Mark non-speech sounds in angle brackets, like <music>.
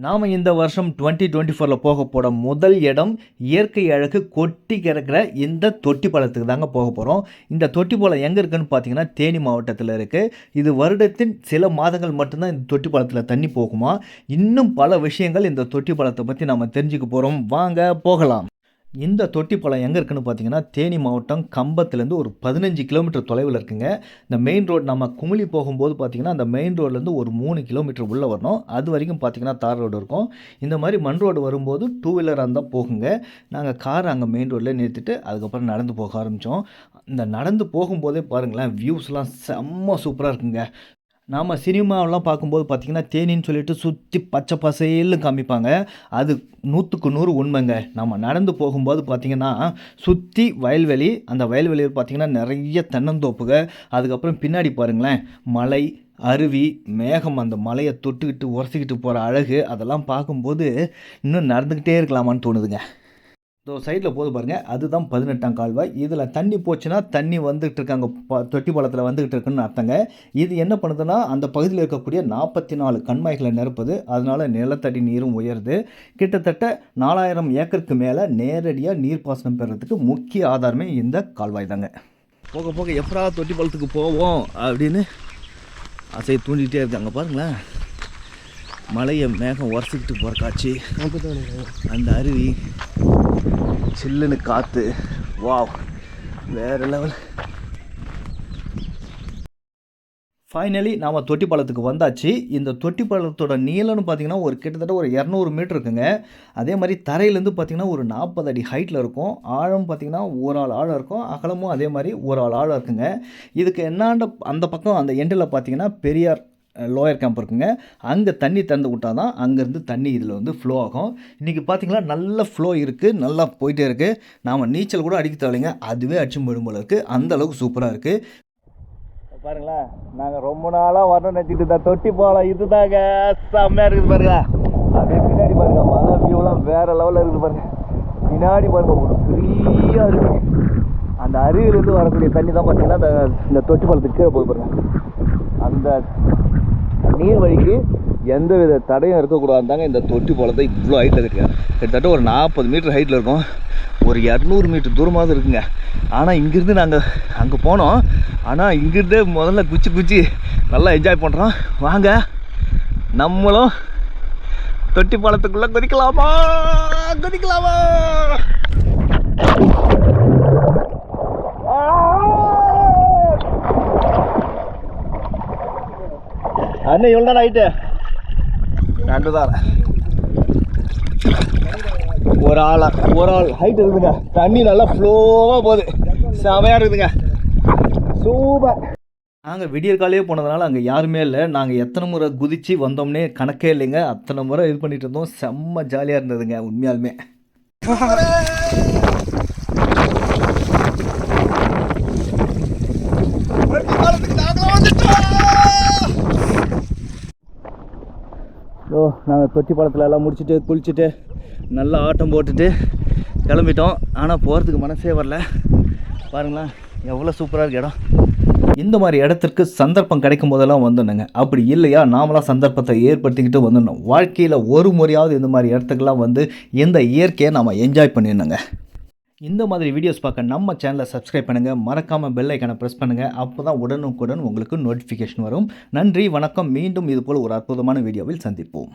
நாம் இந்த வருஷம் டுவெண்ட்டி டுவெண்ட்டி ஃபோரில் போக போகிற முதல் இடம் இயற்கை அழகு கொட்டி கிடக்கிற இந்த தொட்டி பாலத்துக்கு தாங்க போக போகிறோம் இந்த தொட்டிப்பாலம் எங்கே இருக்குன்னு பார்த்தீங்கன்னா தேனி மாவட்டத்தில் இருக்குது இது வருடத்தின் சில மாதங்கள் மட்டும்தான் இந்த தொட்டி பாலத்தில் தண்ணி போகுமா? இன்னும் பல விஷயங்கள் இந்த தொட்டி பாலத்தை பற்றி நம்ம தெரிஞ்சுக்க போகிறோம் வாங்க போகலாம். இந்த தொட்டி பழம் எங்கே இருக்குன்னு பார்த்தீங்கன்னா தேனி மாவட்டம் கம்பத்துலேருந்து ஒரு பதினஞ்சு கிலோமீட்டர் தொலைவில் இருக்குங்க. இந்த மெயின் ரோடு நம்ம குமிழி போகும்போது பார்த்தீங்கன்னா அந்த மெயின் ரோட்லேருந்து ஒரு மூணு கிலோமீட்டர் உள்ளே வரணும். அது வரைக்கும் பார்த்தீங்கன்னா தார் ரோடு இருக்கும். இந்த மாதிரி மண் ரோடு வரும்போது டூ வீலராக இருந்தால் போகுங்க. நாங்கள் கார் அங்கே மெயின் ரோட்லேயே நிறுத்திட்டு அதுக்கப்புறம் நடந்து போக ஆரம்பித்தோம் இந்த நடந்து போகும்போதே பாருங்களேன் வியூஸ்லாம் செம்ம சூப்பராக இருக்குங்க. நாம் சினிமாவெல்லாம் பார்க்கும்போது பார்த்திங்கன்னா தேனின்னு சொல்லிட்டு சுற்றி பச்சை பசேல்னு காமிப்பாங்க. அது நூற்றுக்கு நூறு உண்மைங்க. நம்ம நடந்து போகும்போது பார்த்திங்கன்னா சுற்றி வயல்வெளி அந்த வயல்வெளியில் பார்த்திங்கன்னா நிறைய தென்னந்தோப்புக அதுக்கப்புறம் பின்னாடி பாருங்களேன் மலை அருவி மேகம் அந்த மலையை தொட்டுக்கிட்டு உரசிக்கிட்டு போகிற அழகு அதெல்லாம் பார்க்கும்போது இன்னும் நடந்துக்கிட்டே இருக்கலாமான்னு தோணுதுங்க. ஸோ சைடில் போது பாருங்கள் அதுதான் பதினெட்டாம் கால்வாய். இதில் தண்ணி போச்சுன்னா தண்ணி வந்துகிட்டு இருக்காங்க ப தொட்டி பாலத்தில் வந்துகிட்டு இருக்குன்னு அர்த்தங்க. இது என்ன பண்ணுதுன்னா அந்த பகுதியில் இருக்கக்கூடிய நாற்பத்தி நாலு கண்மாய்களை நிரப்புது. அதனால் நிலத்தடி நீரும் உயருது. கிட்டத்தட்ட நாலாயிரம் ஏக்கருக்கு மேலே நேரடியாக நீர்ப்பாசனம் பெறுறதுக்கு முக்கிய ஆதாரமே இந்த கால்வாய் தாங்க போக போக எப்படா தொட்டி பாலத்துக்கு போவோம் அப்படின்னு ஆசையை தூண்டிகிட்டே இருக்காங்க. பாருங்களேன். மலையை மேகம் உரசிக்கிட்டு போகிற காட்சி. அந்த அருவி. சில்லுன்னு காற்று வாவ். வேறு லெவல். ஃபைனலி நாம் தொட்டிப்பாலத்துக்கு வந்தாச்சு. இந்த தொட்டிப்பாலத்தோட நீளம்னு பார்த்தீங்கன்னா ஒரு கிட்டத்தட்ட ஒரு இரநூறு மீட்டர் இருக்குங்க. அதே மாதிரி தரையிலேருந்து பார்த்தீங்கன்னா ஒரு நாற்பது அடி ஹைட்டில் இருக்கும். ஆழம் பார்த்தீங்கன்னா ஒரு ஆள் ஆழம் இருக்கும். அகலமும் அதே மாதிரி ஒரு ஆள் ஆழம் இருக்குங்க. இதுக்கு என்னாண்ட அந்த பக்கம் அந்த எண்டில் பார்த்தீங்கன்னா பெரியார் லோயர் கேம்ப் இருக்குங்க. அங்கே தண்ணி திறந்து விட்டால் தான் அங்கேருந்து தண்ணி இதில் வந்து ஃப்ளோ ஆகும். இன்றைக்கி பார்த்திங்களா நல்ல ஃப்ளோ இருக்குது நல்லா போயிட்டே இருக்குது நாம் நீச்சல் கூட அடிக்க தேவையில்லைங்க. அதுவே அடிச்சு போயிடும் போல இருக்குது அந்த அளவுக்கு சூப்பராக இருக்குது பாருங்களேன் நாங்கள் ரொம்ப நாளாக வரணும் நினச்சிட்டு இந்த தொட்டி போகலாம் இதுதாங்க. செம்மையாக இருக்குது பாருங்க. அப்படியே பின்னாடி பாருங்க மலை வியூலாம் வேறு லெவலில் இருக்குது பாருங்க. பின்னாடி பாருங்க ஒரு பெரிய அருவி. அந்த அருவியிலேருந்து வரக்கூடிய தண்ணி தான் பார்த்தீங்கன்னா இந்த இந்த தொட்டி பாலத்துக்கு கீழே போய் பாருங்க. அந்த நீர் வழிக்கு எந்த வித தடையும் இருக்கக்கூடாதுதாங்க இந்த தொட்டி போலத்தை இவ்வளோ ஹைட்டில் இருக்குங்க கிட்டத்தட்ட ஒரு நாற்பது மீட்டர் ஹைட்டில் இருக்கும். ஒரு இரநூறு மீட்டர் தூரமாவது இருக்குங்க. ஆனால் இங்கேருந்து நாங்கள் அங்கே போனோம். ஆனால் இங்கேருந்தே முதல்ல குச்சி குச்சி நல்லா என்ஜாய் பண்ணுறோம் வாங்க நம்மளும் தொட்டி பாலத்துக்குள்ளே குதிக்கலாமா? குதிக்கலாமா? அண்ணன் எவ்வளோ நேரம் ஆயிட்டு? ரெண்டு தான். ஒரு ஆளா? ஒரு ஆள். ஹைட் இருக்குதுங்க. தண்ணி நல்லா ஃப்ளோவாக போகுது. செமையாக இருக்குதுங்க. சூப்பர் நாங்கள் விடியற் காலையே போனதுனால அங்கே யாருமே இல்லை. நாங்கள் எத்தனை முறை குதித்து வந்தோம்னே கணக்கே இல்லைங்க. அத்தனை முறை இது பண்ணிட்டு இருந்தோம். செம்ம ஜாலியாக இருந்ததுங்க உண்மையாலுமே. <laughs> ஓ நாங்கள் தொட்டி பழத்தில் எல்லாம் முடிச்சுட்டு குளிச்சுட்டு நல்லா ஆட்டம் போட்டுட்டு கிளம்பிட்டோம். ஆனால் போகிறதுக்கு மனசே வரல. பாருங்களேன் எவ்வளோ சூப்பராக இருக்கு இடம். இந்த மாதிரி இடத்திற்கு சந்தர்ப்பம் கிடைக்கும் போதெல்லாம் வந்துடணுங்க. அப்படி இல்லையா நாமளாம் சந்தர்ப்பத்தை ஏற்படுத்திக்கிட்டு வந்துடணும். வாழ்க்கையில் ஒரு முறையாவது இந்த மாதிரி இடத்துக்கெல்லாம் வந்து இந்த இயற்கையை நாம் என்ஜாய் பண்ணிடணுங்க. இந்த மாதிரி வீடியோஸ் பார்க்க நம்ம சேனலை சப்ஸ்கிரைப் பண்ணுங்கள் மறக்காமல் பெல் ஐக்கனை ப்ரெஸ் பண்ணுங்கள் அப்போ தான் உடனுக்குடன் உங்களுக்கு நோட்டிஃபிகேஷன் வரும். நன்றி வணக்கம். மீண்டும் இதுபோல் ஒரு அற்புதமான வீடியோவில் சந்திப்போம்.